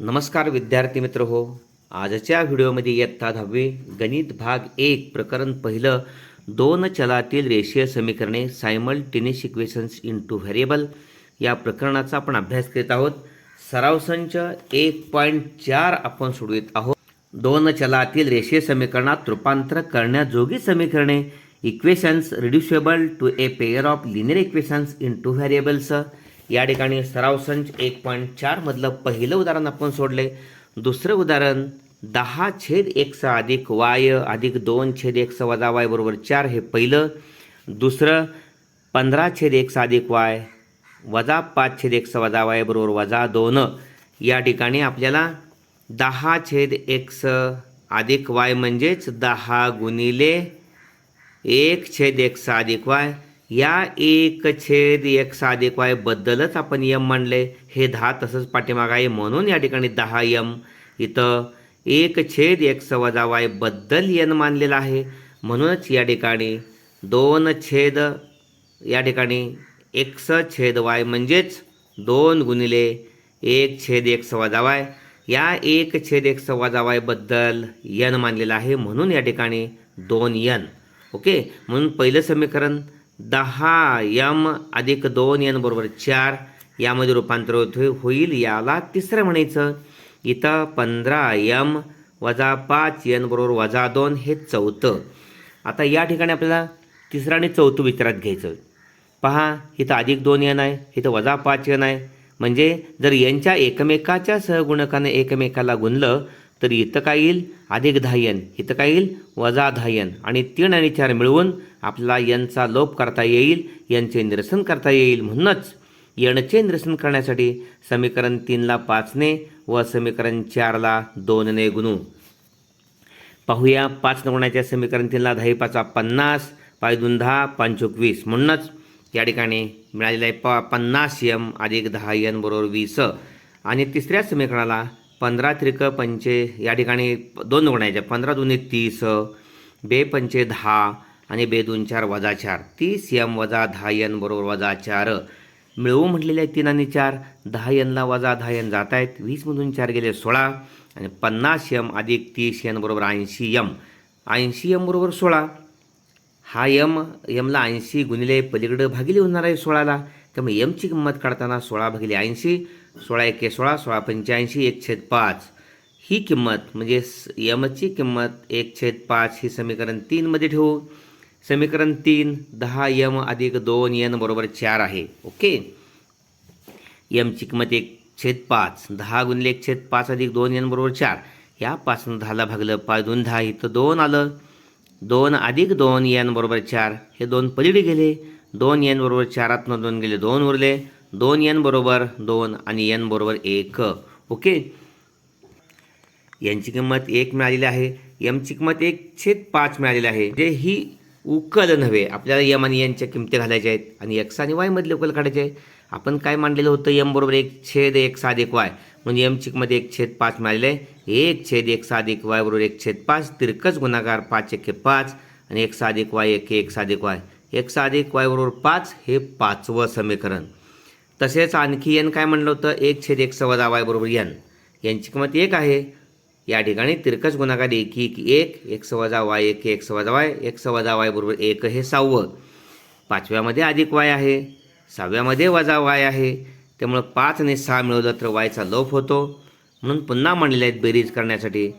नमस्कार विद्यार्थी मित्र हो आजच्या व्हिडिओमध्ये इयत्ता दहावी गणित भाग एक प्रकरण पहिलं दोन चलातील रेषीय समीकरणे simultaneous equations in two variable या प्रकरणाचा आपण अभ्यास करीत आहोत सराव संच एक पॉईंट चार आपण सोडवित आहोत दोन चलातील रेषीय समीकरणात रूपांतर करण्याजोगी समीकरणे equations reducible to a pair of linear equations in two variables या ठिकाणी सराव संच एक पॉईंट चारमधलं पहिलं उदाहरण आपण सोडले दुसरं उदाहरण दहा छेद स अधिक वाय अधिक दोन छेद एक वजा वाय बरोबर चार हे पहिलं दुसरं पंधरा छेद एक स अधिक वाय वजा पाच छेद एक वजा वाय बरोबर वजा दोन या ठिकाणी आपल्याला दहा छेद एक स अधिक वाय म्हणजेच दहा गुणिले एक छेद स अधिक वाय या एक छेद एक साधिक वाय बद्दलच आपण यम म्हणले हे दहा तसंच पाठीमाग आहे म्हणून या ठिकाणी दहा यम इथं एक छेद एक सवजा वाय बद्दल यन मानलेलं आहे म्हणूनच या ठिकाणी दोन छेद या ठिकाणी एक्स छेद वाय म्हणजेच दोन गुणिले एक छेद एक सवाजा वाय या एक छेद एक वाय वायबद्दल यन मानलेलं आहे म्हणून या ठिकाणी दोन यन ओके म्हणून पहिलं समीकरण दहा यम अधिक दोन यन बरोबर चार यामध्ये रूपांतर हो- होईल याला तिसरं म्हणायचं इथं पंधरा यम वजा पाच यन बरोबर वजा दोन हे चौथं आता या ठिकाणी आपल्याला तिसरं आणि चौथं विचारात घ्यायचं पहा इथं अधिक दोन यन आहे इथं वजा पाच यन आहे म्हणजे जर यांच्या एकमेकाच्या सहगुणकाने एकमेकाला गुणलं तर इथं काय येईल अधिक धायन इथं काय येईल वजा धायन आणि तीन आणि चार मिळवून आपला यांचा लोप करता येईल यांचे निरसन करता येईल म्हणूनच यणचे निरसन करण्यासाठी समीकरण तीनला पाचने व समीकरण चारला दोनने गुणू पाहूया पाच गुणाच्या समीकरण तीनला दहा पाचा पन्नास दोन दहा पंचोक वीस म्हणूनच या ठिकाणी मिळालेला आहे प पन्नास यम अधिक दहा यन बरोबर वीस आणि तिसऱ्या समीकरणाला पंधरा त्रिक पंचे या ठिकाणी दोन गुण यायचे पंधरा दुने तीस बे पंचे दहा आणि बे दोन चार वजा चार तीस यम वजा दहा यन बरोबर वजा चार मिळवू म्हटलेले आहेत तीन आणि चार दहा यनला वजा दहा यन जात आहेत वीसमधून चार गेले सोळा आणि पन्नास यम अधिक तीस यन बरोबर ऐंशी यम ऐंशी यम बरोबर सोळा हा यम यमला ऐंशी गुणिले पलीकडं भागिले होणार आहे सोळाला त्यामुळे यमची किंमत काढताना सोळा भागिले ऐंशी सोळा एके सोळा सोळा पंच्याऐंशी एक छेद पाच ही किंमत म्हणजे यमची किंमत एक छेद पाच ही समीकरण तीनमध्ये ठेवू समीकरण तीन दहा यम अधिक दोन यन बरोबर चार आहे ओके यमची किंमत एक छेद पाच दहा गुणले एक छेद पाच अधिक दोन यन बरोबर चार या पाचनं दहाला भागलं पाच दोन दहा इथं दोन आलं दोन अधिक दोन एन बरोबर चार हे दोन पलीकडे गेले दोन यन बरोबर चारातनं दोन गेले दोन उरले दोन एन बरोबर दोन आणि एन बरोबर एक ओके यांची किंमत एक मिळालेली आहे यमची किंमत एक छेद पाच मिळालेली आहे जे म्हणजे ही उकल नव्हे आपल्याला यम आणि यांच्या किमती घालायच्या आहेत आणि एक्स आणि वायमधले उकल काढायचे आहे आपण काय मांडलेलं होतं यम बरोबर एक छेद एक साध एक वाय म्हणजे यमची किंमत एक छेद पाच मिळालेलं आहे एक छेद एक साधिक एक वाय बरोबर एक छेद पाच तिरकच गुणाकार पाच एके पाच आणि एक साधिक वाय एक एक साधिक वाय एक साधिक वाय बरोबर पाच हे पाचवं समीकरण तसेच आणखी एन काय म्हणलं होतं एक छेद एक सव्वा वाय बरोबर एन यांची किंमत एक आहे या ठिकाणी तिरकस गुणाकार एक एक एक एक सवा वाय एक एक सव्वा वाय एक सव्वा वाय बरोबर एक हे सहावं पाचव्यामध्ये अधिक वाय आहे सहाव्यामध्ये वजा वाय आहे त्यामुळं पाच आणि सहा मिळवलं तर वायचा लोप होतो म्हणून पुन्हा मांडलेले आहेत बेरीज करण्यासाठी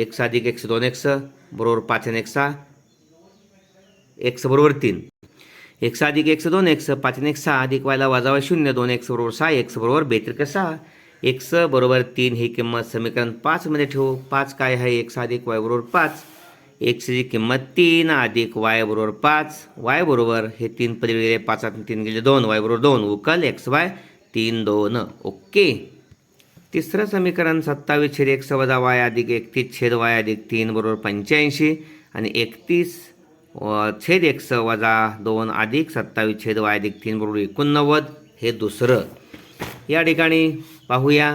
एक साधिक एकशे दोन एक्स बरोबर पाच आणि एक सहा एकसं बरोबर तीन एकसा अधिक एकशे दोन एकस पाच आणि एक सहा अधिक वायला वाजावा शून्य दोन एक्स बरोबर सहा एक्स बरोबर बेत्रिक सहा एक्स बरोबर तीन ही किंमत समीकरण पाचमध्ये ठेवू पाच काय आहे एक्स अधिक वाय बरोबर पाच एक्सची किंमत तीन अधिक वाय बरोबर पाच वाय बरोबर हे तीन पदवी गेले पाचात तीन गेले दोन वाय बरोबर दोन उकल एक्स वाय तीन दोन ओके तिसरं समीकरण सत्तावीस छेद एक वजा वाय अधिक एकतीस छेद वाय अधिक तीन बरोबर पंच्याऐंशी आणि एकतीस छेद एकस वजा दोन अधिक सत्तावीस छेद वाय अधिक तीन बरोबर एकोणनव्वद हे दुसरं या ठिकाणी पाहूया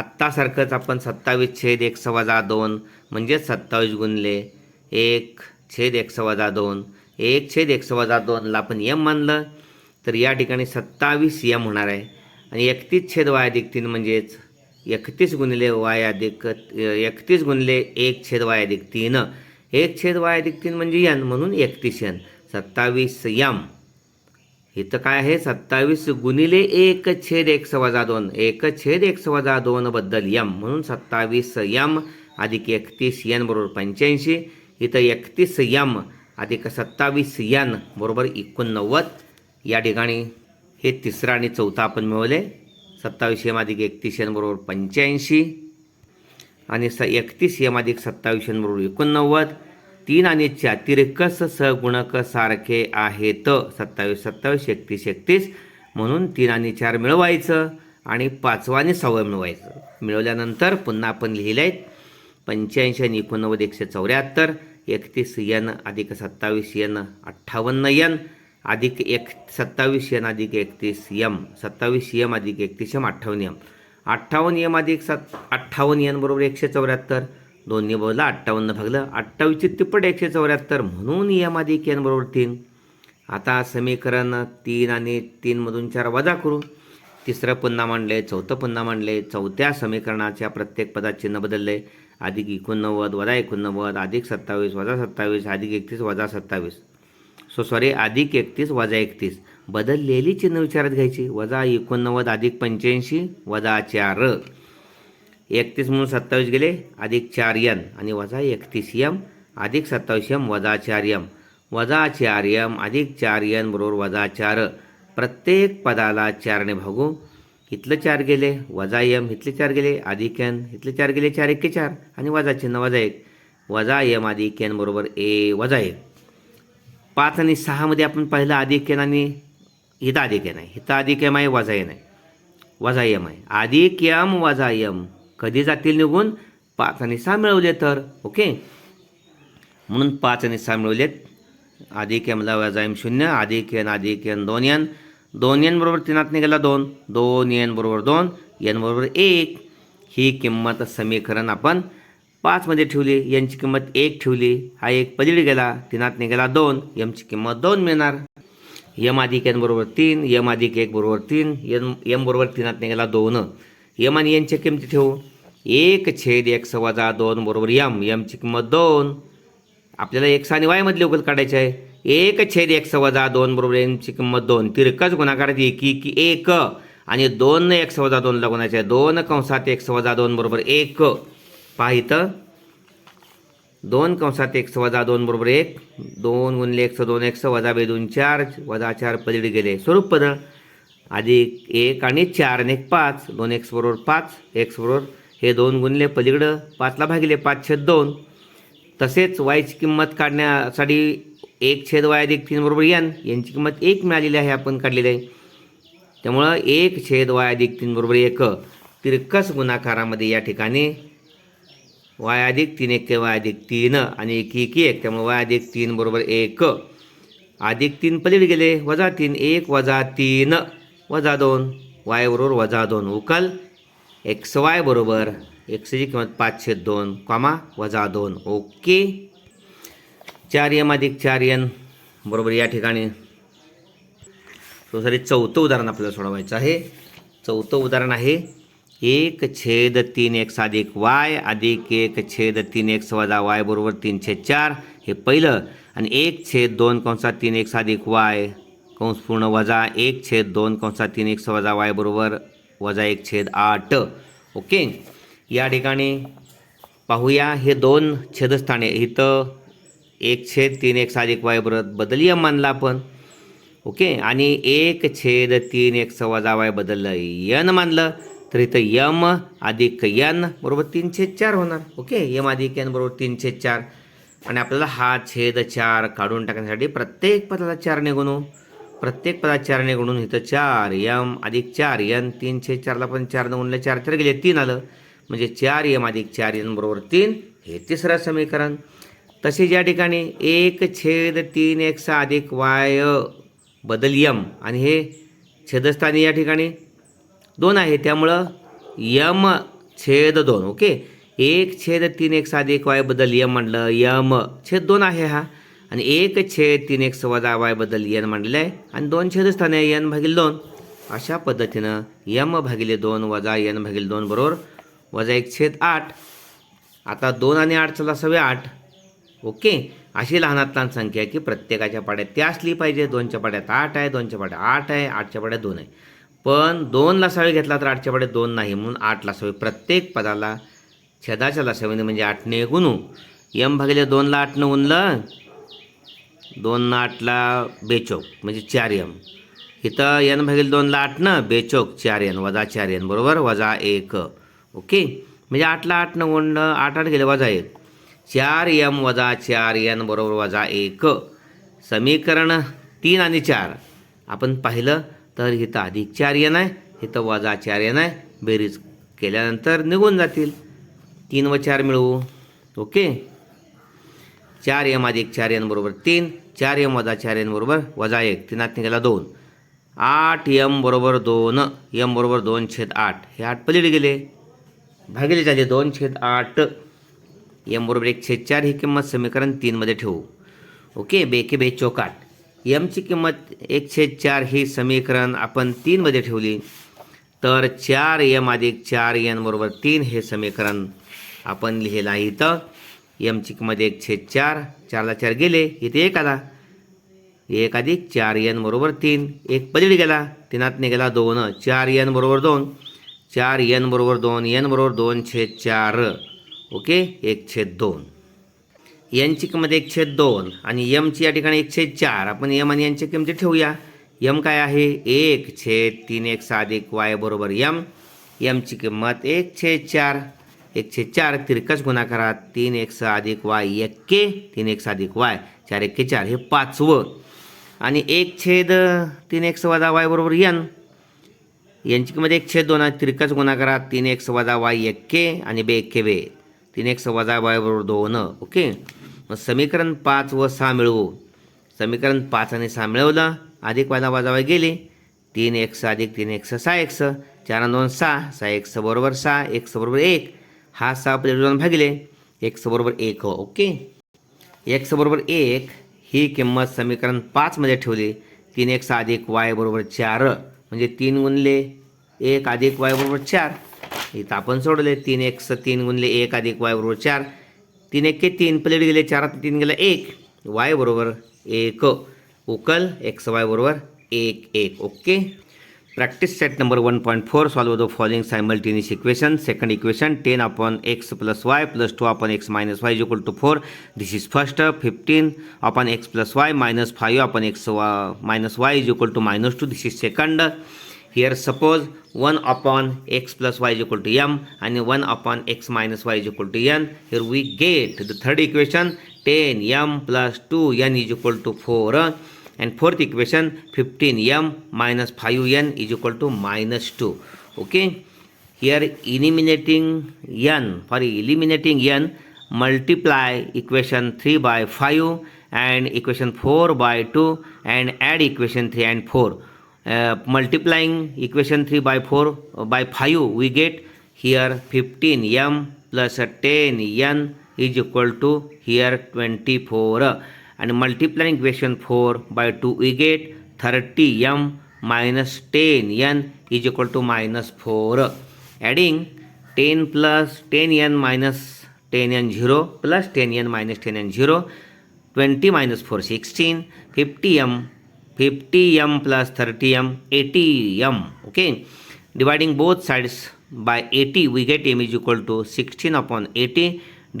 आत्तासारखंच आपण सत्तावीस छेद एकस वजा दोन म्हणजेच सत्तावीस गुणले एक छेद एकस वजा दोन एक छेद एकस वजा दोनला आपण यम मानलं तर या ठिकाणी सत्तावीस यम होणार आहे आणि एकतीस छेद वाय अधिक तीन म्हणजेच एकतीस गुणले वाय अधिक एकतीस गुणले एक छेद वाय अधिक तीन एक छेद वाय अधिक तीन म्हणजे यन म्हणून एकतीस यन सत्तावीस यम इथं काय आहे सत्तावीस गुणिले एक छेद एक वजा दोन एक छेद एक वजा दोनबद्दल यम म्हणून सत्तावीस यम अधिक एकतीस यन बरोबर पंच्याऐंशी इथं एकतीस यम अधिक सत्तावीस यन बरोबर एकोणनव्वद या ठिकाणी हे तिसरा आणि चौथा आपण मिळवले सत्तावीस यम अधिक एकतीस यन बरोबर पंच्याऐंशी आणि स एकतीस यम अधिक सत्तावीस बरोबर एकोणनव्वद तीन आणि चार तिरकस सगुणक सारखे आहेत सत्तावीस सत्तावीस एकतीस एकतीस म्हणून तीन आणि चार मिळवायचं आणि पाचवा आणि सहावं मिळवायचं मिळवल्यानंतर पुन्हा आपण लिहिले आहेत पंच्याऐंशी आणि एकोणनव्वद एकशे चौऱ्याहत्तर एकतीस यन अधिक सत्तावीस यन अठ्ठावन्न यन अधिक एक सत्तावीस यन अधिक एकतीस यम सत्तावीस यम अधिक एकतीस यम अठ्ठावन्न यम अठ्ठावन्न यम अधिक सात अठ्ठावन्न यांबरोबर बरोबर एकशे चौऱ्याहत्तर दोन्ही बाजूला अठ्ठावन्न भागलं अठ्ठावीसची तिप्पट एकशे चौऱ्याहत्तर म्हणून एम अधिक एन बरोबर तीन आता समीकरण तीन आणि तीनमधून चार वजा करू तिसरं पुन्हा मांडले चौथं पुन्हा मांडले चौथ्या समीकरणाच्या प्रत्येक पदात चिन्ह बदलले अधिक एकोणनव्वद वजा एकोणनव्वद अधिक सत्तावीस वजा सत्तावीस अधिक एकतीस वजा सत्तावीस सो सॉरी अधिक एकतीस वजा एकतीस बदललेली चिन्ह विचारात घ्यायची वजा एकोणनव्वद अधिक पंच्याऐंशी वजा चार एकतीस म्हणून सत्तावीस गेले अधिक चार यन आणि वजा एकतीस यम अधिक सत्तावीस यम वजा चार यम वजा चार यम अधिक चार यन बरोबर वजा चार प्रत्येक पदाला चारने भागू इथलं चार गेले वजा यम इथले चार गेले अधिक एन इथले चार गेले चार एक चार आणि वजा चिन्ह वजा एक वजा यम अधिक एन बरोबर ए वजा एक पाच आणि सहामध्ये आपण पाहिलं अधिक एन आणि हिताधिक्यम आहे एम आहे वजायन आहे वजायम आहे वजा यम कधी जातील निघून पाच आणि सहा मिळवले तर ओके म्हणून पाच आणि सहा मिळवलेत वजा वजायम शून्य आधिक्यन आधिक्यन दोन यन दोन यन बरोबर तिनात निघाला दोन दोन येन बरोबर दोन एन बरोबर एक ही किंमत समीकरण आपण पाचमध्ये ठेवली यांची किंमत एक ठेवली हा एक पदिड गेला तिनात निघाला दोन यमची किंमत दोन मिळणार यम अधिक एन बरोबर तीन यम अधिक एक बरोबर तीन यन यम बरोबर तीनात गेला दोन यम आणि एनच्या किमती ठेवू एक छेद एक सवाजा दोन बरोबर यम यमची किंमत दोन आपल्याला एक्स आणि वायमधले उकल काढायचे आहे एक छेद एक सवाजा दोन बरोबर यमची किंमत दोन तिरकच गुन्हा एकी की एक आणि दोन एक सवाजा दोनला गुणायचे आहे दोन कंसात एक सवाजा दोन बरोबर एक पाहितं दोन कंसात एक वजा दोन बरोबर एक दोन गुणले एक दोन एक वजा बे दोन चार वजा चार पदीड गेले स्वरूप पद अधिक एक आणि चार आणि एक पाच दोन एक्स बरोबर पाच एक्स बरोबर हे दोन गुणले पलीकडं पाचला भागिले पाच छेद दोन तसेच वायची किंमत काढण्यासाठी एक छेद वाय अधिक तीन बरोबर यन यांची किंमत एक मिळालेली आहे आपण काढलेली आहे त्यामुळं एक छेद वाय अधिक तीन बरोबर एक तिरकस गुणाकारामध्ये या ठिकाणी वाय अधिक तीन एक वाय अधिक तीन आणि एक एक एक त्यामुळे वाय अधिक तीन बरोबर एक अधिक तीन पलीड गेले वजा तीन एक वजा तीन वजा दोन वाय बरोबर वजा दोन उकल एक्स वाय बरोबर एक्सची किंमत पाचशे दोन कॉमा वजा दोन ओके चार एम अधिक चार एन बरोबर या ठिकाणी सॉरी चौथं उदाहरण आपल्याला सोडवायचं आहे चौथं उदाहरण आहे एक छेद तीन एक्स अधिक वाय अधिक एक छेद तीन एक्स वजा वाय बरोबर तीन छेद चार हे पहिलं आणि एक छेद दोन कंसात तीन एक्स अधिक वाय कंस पूर्ण वजा एक छेद दोन कंसात तीन एक्स वजा वाय बरोबर वजा एक छेद आठ ओके या ठिकाणी पाहूया हे दोन छेदस्थाने इथं एक छेद तीन एक्स अधिक वाय बरोबर बदलूया मानला आपण ओके आणि एक छेद तीन एक्स वजा वाय बदललं यन मानलं तर इथं यम अधिक यन बरोबर तीनशे चार होणार ओके यम अधिक यन बरोबर तीनशे चार आणि आपल्याला हा छेद चार काढून टाकण्यासाठी प्रत्येक पदाला चार निघणू प्रत्येक पदा चार निघणून इथं चार यम अधिक चार यन तीनशे चारला पण चार गुणले चार तर गेले तीन आलं म्हणजे चार यम अधिक चार यन बरोबर तीन हे तिसरं समीकरण तसे ज्या ठिकाणी एक छेद तीन एक अधिक वाय बदल यम आणि हे छेदस्थानी या ठिकाणी दोन आहे त्यामुळं यम छेद दोन ओके एक छेद तीन एक साध एक वायबद्दल यम म्हणलं यम छेद दोन आहे हा आणि एक छेद तीन एक सवादा वायबद्दल यन म्हणलेलं आहे आणि दोन छेद स्थान आहे यन भागील दोन अशा पद्धतीनं यम भागिले दोन वजा यन भागिले दोन बरोबर वजा एक छेद आठ आता दोन आणि आठ चला सव्या आठ ओके अशी लहानात लहान संख्या आहे की प्रत्येकाच्या पाड्यात ती असली पाहिजे दोनच्या पाड्यात आठ आहे दोनच्या पाड्यात आठ आहे आठच्या पाड्यात दोन आहे पण दोन लसावे घेतला तर आठच्या दोन नाही म्हणून आठ लसावे प्रत्येक पदाला छेदाच्या लसावेने म्हणजे, म्हणजे आठने गुणू यम भागिले दोनला आठनं उनलं दोन आठला बेचोक म्हणजे चार यम इथं यन भागिले दोनला आठनं बेचोक चार यन वजा चार यन बरोबर वजा एक ओके म्हणजे आठला आठनं ओढणं आठ आठ गेले वजा एक चार यम वजा चार यन बरोबर वजा एक समीकरण तीन आणि चार आपण पाहिलं तर इथं अधिक चार येण आहे इथं वजा चार येण आहे बेरीज केल्यानंतर निघून जातील तीन व चार मिळवू ओके चार एम अधिक चार एन बरोबर तीन चार एम वजा चार एन बरोबर वजा एक तीनात निघाला दोन आठ यम बरोबर दोन एम बरोबर दोन छेद आठ हे आठ पलीड गेले भागिले झाले दोन छेद आठ एम बरोबर एक छेद चार ही किंमत समीकरण तीनमध्ये ठेवू ओके बेके बे चौकाट एमची किंमत एकशे चार ही समीकरण आपण तीनमध्ये ठेवली तर चार एम अधिक चार एन बरोबर तीन हे समीकरण आपण लिहिलं आहे इथं एमची किंमत एकशे चार चारला चार गेले इथे एक आला एक अधिक चार एन बरोबर तीन एक पलीड गेला तीनात गेला दोन चार एन बरोबर दोन चार एन बरोबर दोन एन बरोबर दोन छे चार ओके एक छेद दोन यांची किंमत एकशे दोन आणि यमची या ठिकाणी एकशे चार आपण यम आणि यांच्या म्हणजे किमती ठेवूया यम काय आहे एक छेद तीन एक सात एक वाय बरोबर यम यमची किंमत एक एकशे चार एकशे चार तिरकस गुणाकारात तीन एक सहा अधिक वाय एक्के तीन एक सहा अधिक वाय चार एक्के चार हे पाचवं आणि एक छेद तीन एक सवादा वाय बरोबर यन यांची किंमत एक छेद दोन तिरकस गुणाकारात तीन एक सवादा वाय एक्के आणि बे एक्के बे तीन एक सवादा वाय बरोबर दोन ओके मग समीकरण पाच व सहा मिळवू समीकरण पाच आणि सहा मिळवलं अधिक वादा वाजावा गेले तीन एक्स अधिक तीन एक्स सहा एक्स चार दोन सहा सहा एक्स बरोबर सहा एक्स बरोबर एक हा सहा दोन भागिले एक्स बरोबर एक हो ओके एक्स बरोबर एक ही किंमत समीकरण पाचमध्ये ठेवली तीन एक्स अधिक वाय बरोबर चार म्हणजे तीन गुणले एक अधिक वाय बरोबर चार इथं आपण सोडले तीन एक एक्स तीन गुणले एक अधिक वाय बरोबर चार तीन एक्के तीन प्लेट गेले चार तीन गेले एक वाय बरोबर एक उकल एक्स वाय बरोबर एक एक okay practice set number one point four solve the following simultaneous equation second equation ten upon X plus Y plus two upon X minus Y is equal to four this is first fifteen upon X plus Y minus five upon X वा minus Y is equal to minus two this is second Here suppose 1 upon x plus y is equal to m and 1 upon x minus y is equal to n. Here we get the third equation 10m plus 2n is equal to 4. And fourth equation 15m minus 5n is equal to minus 2. Okay. Here eliminating n, multiply equation 3 by 5 and equation 4 by 2 and add equation 3 and 4. Uh, multiplying equation 3 by 4 uh, by 5 we get here 15 m plus 10 n is equal to here 24 and multiplying equation 4 by 2 we get 30 m minus 10 n is equal to minus 4 adding 10 plus 10 n minus 10 n 0 plus 10 n minus 10 n 0 20 minus 4 16 50 m 50 m plus 30 m 80 m okay dividing both sides by 80 we get m is equal to 16 upon 80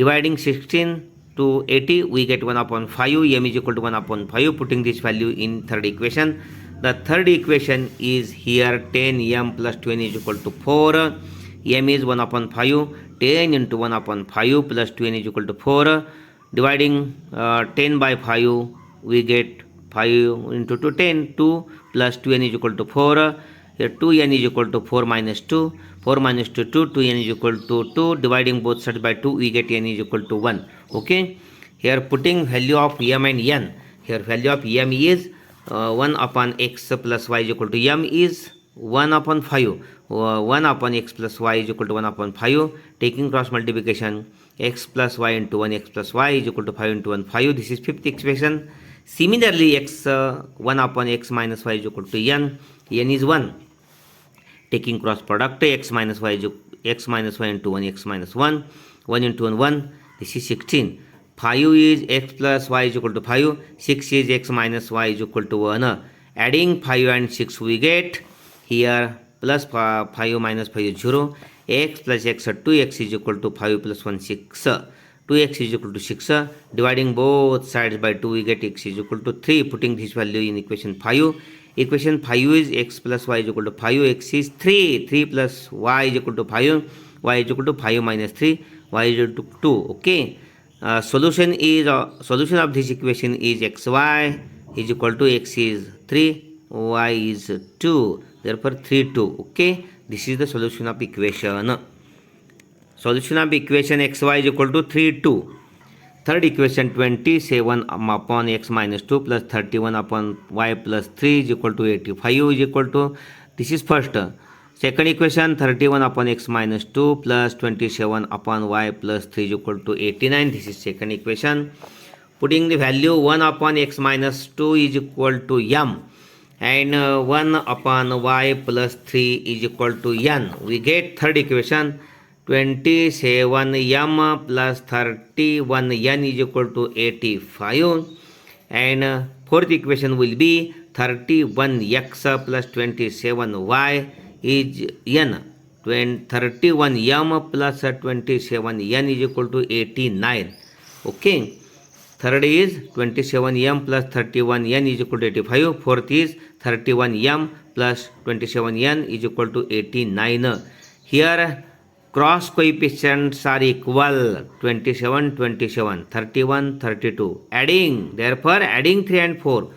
dividing 16 to 80 we get 1 upon 5 m is equal to 1 upon 5 putting this value in third equation the third equation is here 10 m plus 20 is equal to 4 m is 1 upon 5 10 into 1 upon 5 plus 20 is equal to 4 dividing uh, 10 by 5 we get 5 into 2, 10, 2 plus 2n is equal to 4, here 2n is equal to 4 minus 2 4 minus 2 2 2n is equal to 2 dividing both sides by 2 we get n is equal to 1 okay here putting value of m and n here value of m is uh, 1 upon x plus y is equal to m is 1 upon 5 uh, 1 upon x plus y is equal to 1 upon 5 taking cross multiplication x plus y into 1 x plus y is equal to 5 into 1 5 this is fifth expression Similarly, x 1 upon x minus y is equal to n, n is 1. Taking cross product x minus y is x minus y into 1 x minus 1, 1 into 1 1, this is 16. 5 is x plus y is equal to 5, 6 is x minus y is equal to 1. Adding 5 and 6 we get here plus 5 minus 5 is 0, x plus x 2, x is equal to 5 plus 1 6. 2 x is equal to 6 dividing both sides by 2 we get x is equal to 3 putting this value in equation 5 equation 5 is x plus y is equal to 5 x is 3 3 plus y is equal to 5 y is equal to 5 minus 3 y is equal to 2 okay uh, solution is uh, solution of this equation is xy is equal to x is 3 y is 2 therefore 3 2 okay this is the solution of equation Solution of equation xy is equal to 3, 2. Third equation 27 um, upon x minus 2 plus 31 upon y plus 3 is equal to 85 is equal to this is first. Second equation 31 upon x minus 2 plus 27 upon y plus 3 is equal to 89. This is second equation. Putting the value 1 upon x minus 2 is equal to m and uh, 1 upon y plus 3 is equal to n. We get third equation 27m plus 31n is equal to 85. And fourth equation will be 31x plus 27y is n. 31m plus 27n is equal to 89. Okay. Third is 27m plus 31n is equal to 85. Fourth is 31m plus 27n is equal to 89. Here Cross coefficients are equal 27, 27, 31, 32. Adding, therefore adding 3 and 4,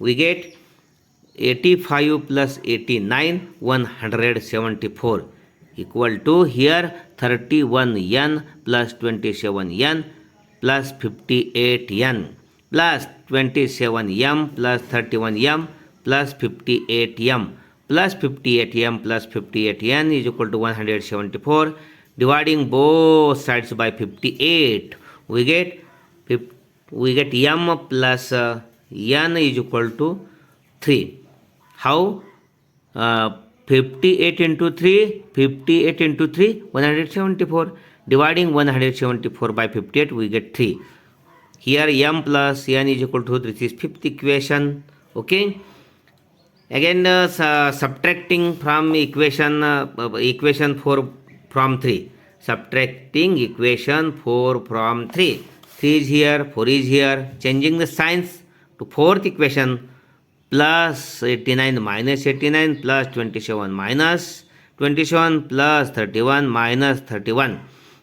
we get 85 plus 89, 174 equal to here 31n plus 27n plus 58n plus 27m plus 31m plus 58m plus 58n is equal to 174 dividing both sides by 58 we get we get m plus uh, n is equal to 3 how uh, 58 into 3 58 into 3 174 dividing 174 by 58 we get 3 here m plus n is equal to 3 this is fifth equation okay again uh, subtracting from equation uh, equation 4 from 3. Subtracting equation 4 from 3. 3 is here, 4 is here. Changing the signs to fourth equation plus 89 minus 89 plus 27 minus 27 plus 31 minus 31.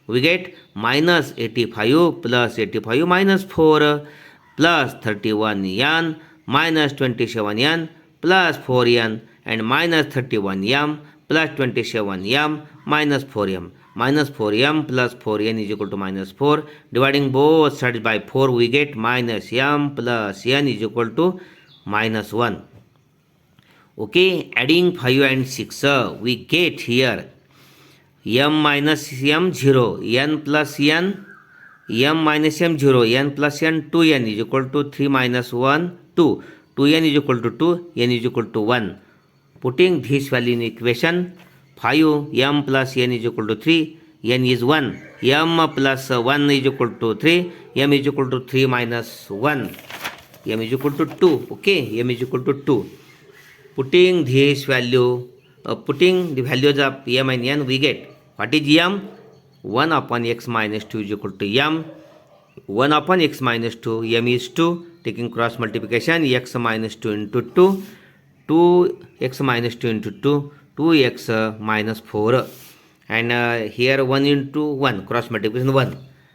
We get minus 85 plus 85 minus 4 plus 31 yan minus 27 yan plus 4 yan and minus 31 m plus 27m minus 4m minus 4m plus 4n is equal to minus 4 dividing both sides by 4 we get minus m plus n is equal to minus 1 okay adding 5 and 6 we get here m minus m 0 n plus n m minus m 0 n plus n 2n is equal to 3 minus 1 2 2n is equal to 2 n is equal to 1 putting this value in equation 5m plus n is equal to 3 n is 1 m plus 1 is equal to 3 m is equal to 3 minus 1 m is equal to 2 okay m is equal to 2 putting this value uh, putting the values of m and n we get what is m 1 upon x minus 2 is equal to m 1 upon x minus 2 m is 2 taking cross multiplication x minus 2 into 2 2 x minus 2 into 2 2 x minus 4 and uh, here 1 into 1 cross multiplication 1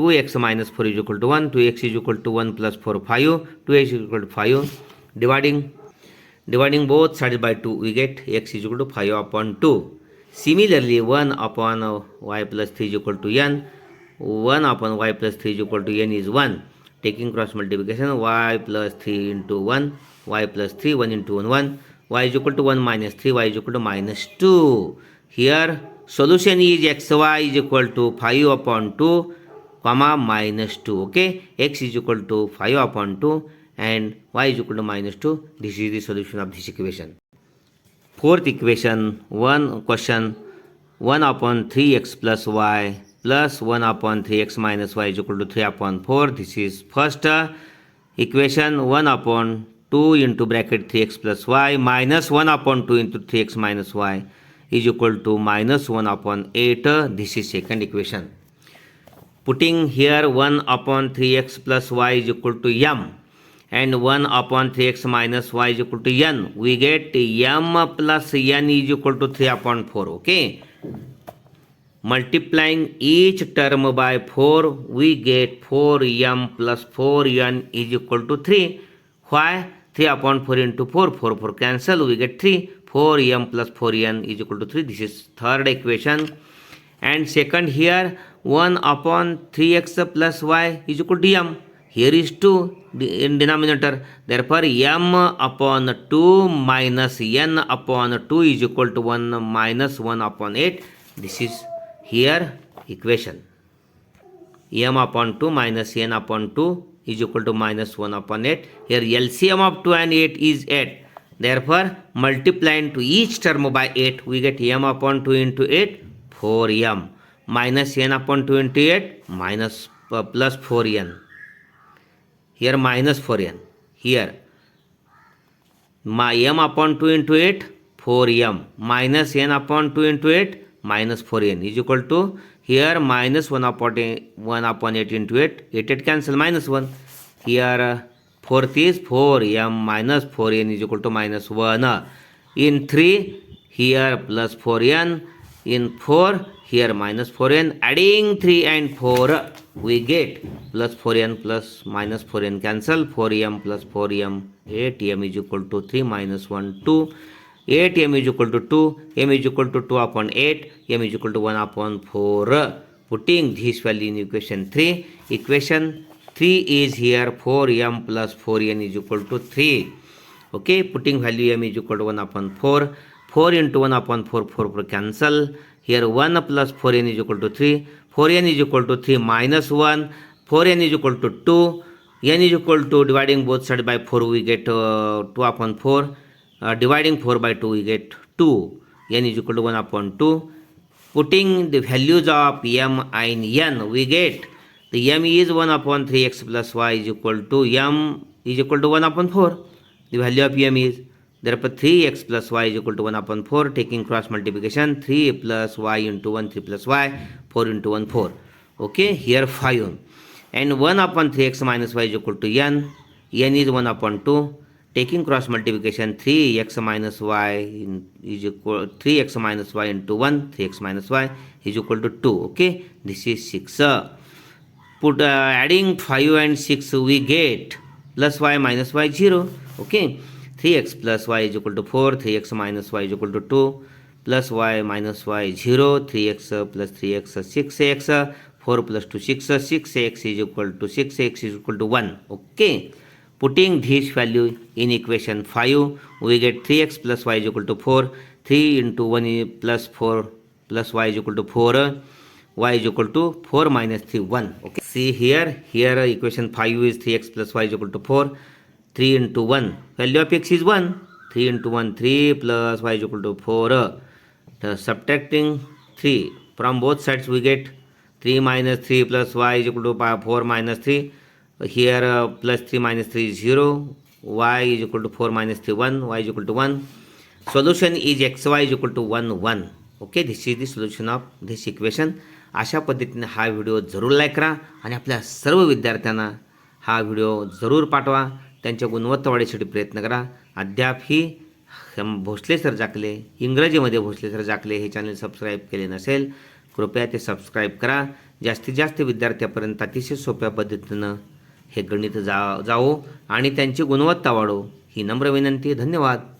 2 x minus 4 is equal to 1 2 x is equal to 1 plus 4 5 2 x is equal to 5 dividing dividing both sides by 2 we get x is equal to 5 upon 2 similarly 1 upon uh, y plus 3 is equal to n 1 upon y plus 3 is equal to n is 1 taking cross multiplication y plus 3 into 1 y plus 3, 1 into 1, 1. y is equal to 1 minus 3, y is equal to minus 2. Here, solution is xy is equal to 5 upon 2, comma minus 2. Okay, x is equal to 5 upon 2 and y is equal to minus 2. This is the solution of this equation. Fourth equation, one question 1 upon 3x plus y plus 1 upon 3x minus y is equal to 3 upon 4. This is first equation 1 upon 2 into bracket 3x plus y minus 1 upon 2 into 3x minus y is equal to minus 1 upon 8. This is second equation. Putting here 1 upon 3x plus y is equal to m and 1 upon 3x minus y is equal to n. We get m plus n is equal to 3 upon 4. Okay. Multiplying each term by 4, we get 4m plus 4n is equal to 3. Why? 3 upon 4 into 4, 4, 4 cancel, we get 3, 4m plus 4n is equal to 3, this is third equation. And second here, 1 upon 3x plus y is equal to m. Here is 2 in denominator, therefore m upon 2 minus n upon 2 is equal to 1 minus 1 upon 8. This is here equation m upon 2 minus n upon 2 is equal to minus 1 upon 8. Here LCM of 2 and 8 is 8. Therefore, multiplying to each term by 8, we get m upon 2 into 8, 4m. Minus n upon 2 into 8, minus uh, plus 4n. Here minus 4n. Here, my m upon 2 into 8, 4m. Minus n upon 2 into 8, minus 4n is equal to here minus 1 upon, 1 upon 8 into 8 8 8 cancel minus 1 here uh, 4th is 4 m minus 4n is equal to minus 1 in 3 here plus 4n in 4 here minus 4n adding 3 and 4 we get plus 4n plus minus 4n cancel 4m plus 4m 8m is equal to 3 minus 1 2 8m M is equal to m M is equal to two upon eight M is equal to one upon putting this value in equation 3 equation 3 is here 4m plus 4n is equal to 3 okay putting value m is equal to 1 upon 4 4 into 1 upon 4 4 cancel here 1 plus 4n is equal to 3 4n is equal to 3 minus 1 4n is equal to 2 n is equal to dividing both sides by 4 we get 2 upon 4 Uh, dividing 4 by 2 we get 2 n is equal to 1 upon 2 putting the values of m and n we get the m is 1 upon 3x plus y is equal to m is equal to 1 upon 4 the value of m is therefore 3x plus y is equal to 1 upon 4 taking cross multiplication 3 plus y into 1 3 plus y 4 into 1 4 okay here 5 and 1 upon 3x minus y is equal to n n is 1 upon 2 taking cross multiplication 3x minus y is equal 3x minus y into 1 3x minus y is equal to 2 okay this is 6 uh, put uh, adding 5 and 6 we get plus y minus y 0 okay 3x plus y is equal to 4 3x minus y is equal to 2 plus y minus y 0 3x plus 3x 6x 4 plus 2 6 6x is equal to 6x is equal to 1 okay Putting this value in equation 5, we get 3x plus y is equal to 4, 3 into 1 plus 4 plus y is equal to 4, y is equal to 4 minus 3, 1. Okay. See here, here equation 5 is 3x plus y is equal to 4, 3 into 1, value of x is 1, 3 into 1, 3 plus y is equal to 4. The subtracting 3 from both sides we get 3 minus 3 plus y is equal to 4 minus 3 here plus three minus three zero Y 0 y two four minus 4 one 3 1 y two one to 1 X Y xy equal to one one okay this is the solution of this equation अशा पद्धतीने हा video जरूर like करा आणि आपल्या सर्व विद्यार्थ्यांना हा व्हिडिओ जरूर पाठवा त्यांच्या गुणवत्ता वाढीसाठी प्रयत्न करा अद्याप ही भोसले सर जाकले इंग्रजीमध्ये भोसले सर जाकले हे चॅनल सबस्क्राईब केले नसेल कृपया ते सबस्क्राईब करा जास्तीत जास्त विद्यार्थ्यापर्यंत अतिशय सोप्या पद्धतीनं हे गणित जा जाओ आणि त्यांची गुणवत्ता वाढो ही नम्र विनंती धन्यवाद